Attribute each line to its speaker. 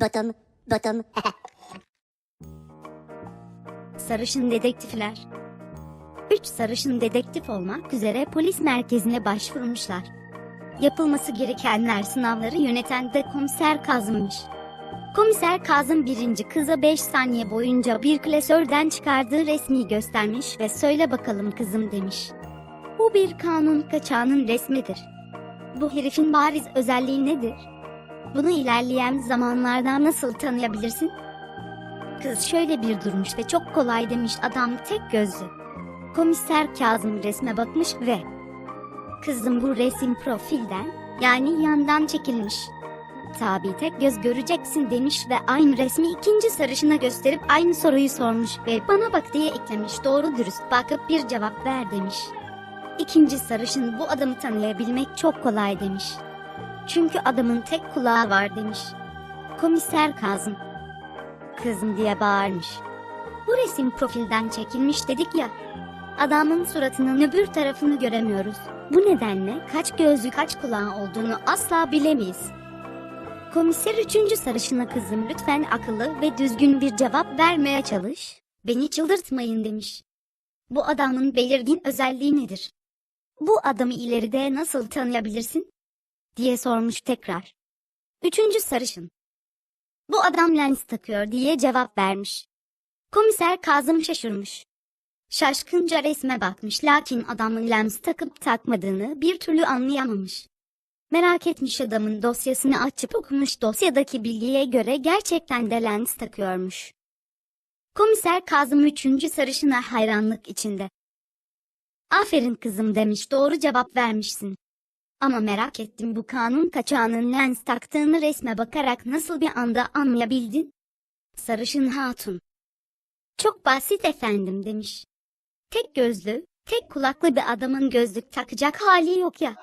Speaker 1: bottom, bottom.
Speaker 2: Sarışın dedektifler. Üç sarışın dedektif olmak üzere polis merkezine başvurmuşlar. Yapılması gerekenler sınavları yöneten de komiser Kazım'mış. Komiser Kazım birinci kıza 5 saniye boyunca bir klasörden çıkardığı resmi göstermiş ve söyle bakalım kızım demiş. Bu bir kanun kaçağının resmidir. Bu herifin bariz özelliği nedir? Bunu ilerleyen zamanlarda nasıl tanıyabilirsin? Kız şöyle bir durmuş ve çok kolay demiş adam tek gözlü. Komiser Kazım resme bakmış ve Kızım bu resim profilden yani yandan çekilmiş. Tabi tek göz göreceksin demiş ve aynı resmi ikinci sarışına gösterip aynı soruyu sormuş ve bana bak diye eklemiş doğru dürüst bakıp bir cevap ver demiş. İkinci sarışın bu adamı tanıyabilmek çok kolay demiş. Çünkü adamın tek kulağı var demiş. Komiser Kazım kızım diye bağırmış. Bu resim profilden çekilmiş dedik ya. Adamın suratının öbür tarafını göremiyoruz. Bu nedenle kaç gözlü kaç kulağı olduğunu asla bilemeyiz. Komiser üçüncü sarışına kızım lütfen akıllı ve düzgün bir cevap vermeye çalış. Beni çıldırtmayın demiş. Bu adamın belirgin özelliği nedir? Bu adamı ileride nasıl tanıyabilirsin? Diye sormuş tekrar. Üçüncü sarışın. Bu adam lens takıyor diye cevap vermiş. Komiser Kazım şaşırmış. Şaşkınca resme bakmış lakin adamın lens takıp takmadığını bir türlü anlayamamış. Merak etmiş adamın dosyasını açıp okumuş dosyadaki bilgiye göre gerçekten de lens takıyormuş. Komiser Kazım üçüncü sarışına hayranlık içinde. Aferin kızım demiş doğru cevap vermişsin. Ama merak ettim bu kanun kaçağının lens taktığını resme bakarak nasıl bir anda anlayabildin? Sarışın hatun. Çok basit efendim demiş. Tek gözlü, tek kulaklı bir adamın gözlük takacak hali yok ya.